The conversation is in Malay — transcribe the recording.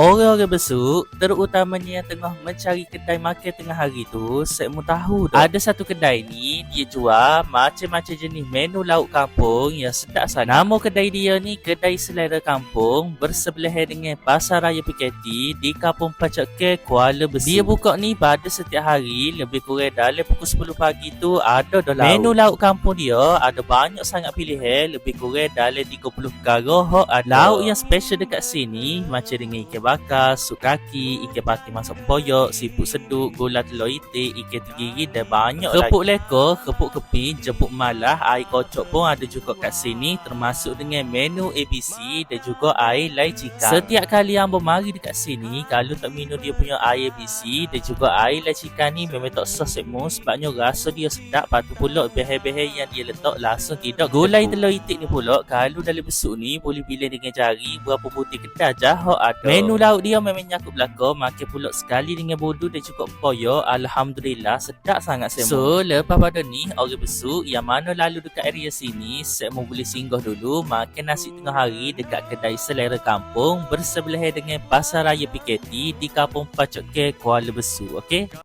Orang-orang besuk, terutamanya yang tengah mencari kedai makan tengah hari tu, saya mau tahu tak? Ada satu kedai ni, dia jual macam-macam jenis menu lauk kampung yang sedap sangat. Nama kedai dia ni Kedai Selera Kampung bersebelahan dengan Pasar Raya PKT di Kampung Pacak Ke, Kuala Besar. Dia buka ni pada setiap hari, lebih kurang dalam pukul 10 pagi tu ada dah lauk. Menu lauk kampung dia ada banyak sangat pilihan, lebih kurang dalam 30 perkara hok ada. Lauk yang special dekat sini macam dengan ikan bakar, sukaki, ikan pati masak poyok, siput seduk, gula telur itik, ikan tenggiri dan banyak lagi. Kepuk leko, kepuk keping, jemput malah, air kocok pun ada juga kat sini termasuk dengan menu ABC dan juga air lai chicken. Setiap kali yang bermari dekat sini, kalau tak minum dia punya air ABC dan juga air lai chicken ni memang tak sah semua sebabnya rasa dia sedap patu pula behel-behel yang dia letak langsung tidak gulai telur itik ni pula kalau dalam besuk ni boleh pilih dengan jari berapa putih kedai jahok ada. Menu lauk dia memang nyakup belaka, makan pula sekali dengan bodoh dan cukup poyo. Alhamdulillah sedap sangat semua. So, lepas pada ni orang besuk yang mana lalu dekat area sini, saya boleh singgah dulu makan nasi tengah hari dekat kedai selera kampung bersebelahan dengan Pasar Raya PKT di Kampung Pacok Ke, Kuala Besuk. Okey?